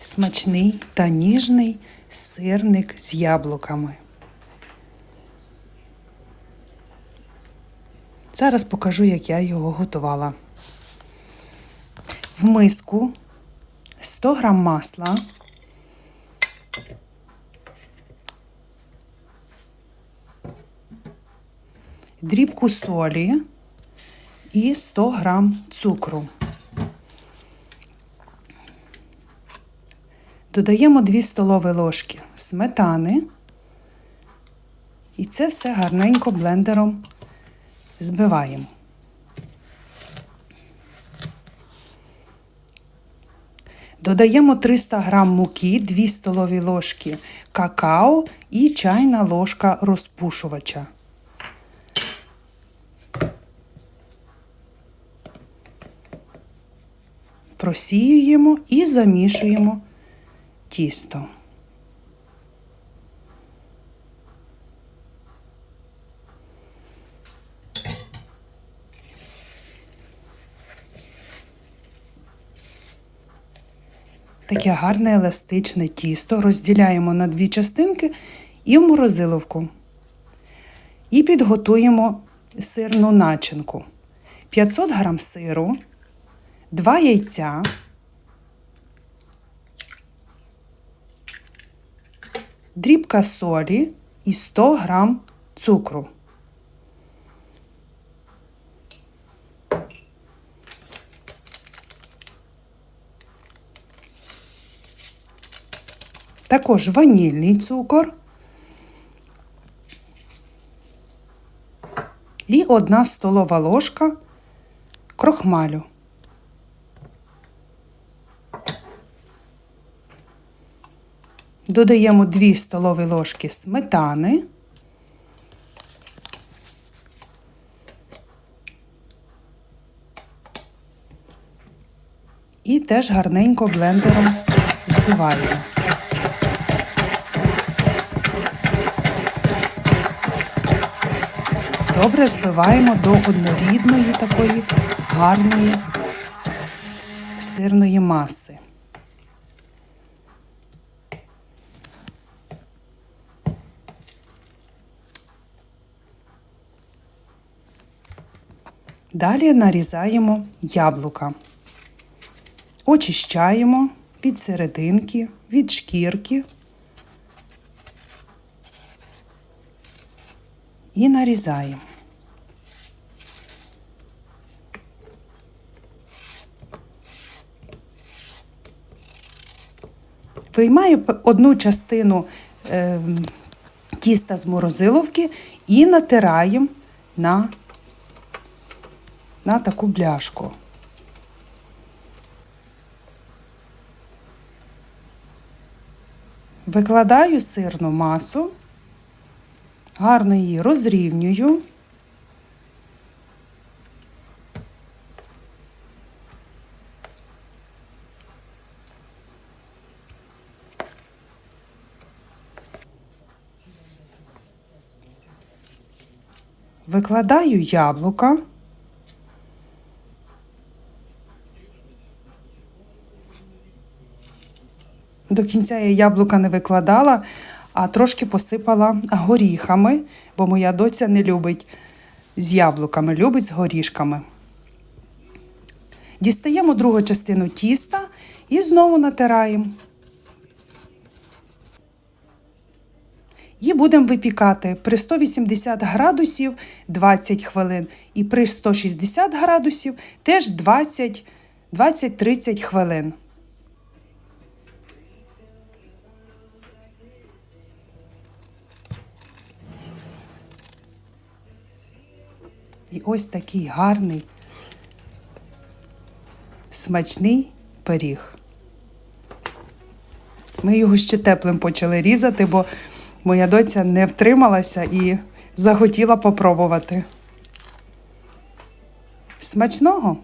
смачний та ніжний сирник з яблуками. Зараз покажу, як я його готувала. В миску 100 грам масла, дрібку солі і 100 грам цукру. Додаємо 2 столові ложки сметани. І це все гарненько блендером збиваємо. Додаємо 300 г муки, 2 столові ложки какао і чайна ложка розпушувача. Просіюємо і замішуємо тісто. Таке гарне еластичне тісто розділяємо на дві частинки і в морозиловку. І підготуємо сирну начинку. 500 г сиру, 2 яйця, дрібка солі і 100 г цукру. Також ванільний цукор і одна столова ложка крохмалю. Додаємо 2 столові ложки сметани. І теж гарненько блендером збиваємо. Добре збиваємо до однорідної такої гарної сирної маси. Далі нарізаємо яблука. Очищаємо від серединки, від шкірки і нарізаємо. Виймаю одну частину е, тіста з морозиловки і натираємо на, на таку бляшку. Викладаю сирну масу, гарно її розрівнюю. Викладаю яблука. До кінця я яблука не викладала, а трошки посипала горіхами, бо моя доця не любить з яблуками, любить з горішками. Дістаємо другу частину тіста і знову натираємо. І будемо випікати при 180 градусів 20 хвилин і при 160 градусів теж 20 20-30 хвилин. І ось такий гарний, смачний пиріг. Ми його ще теплим почали різати, бо моя доця не втрималася і захотіла попробувати. Смачного!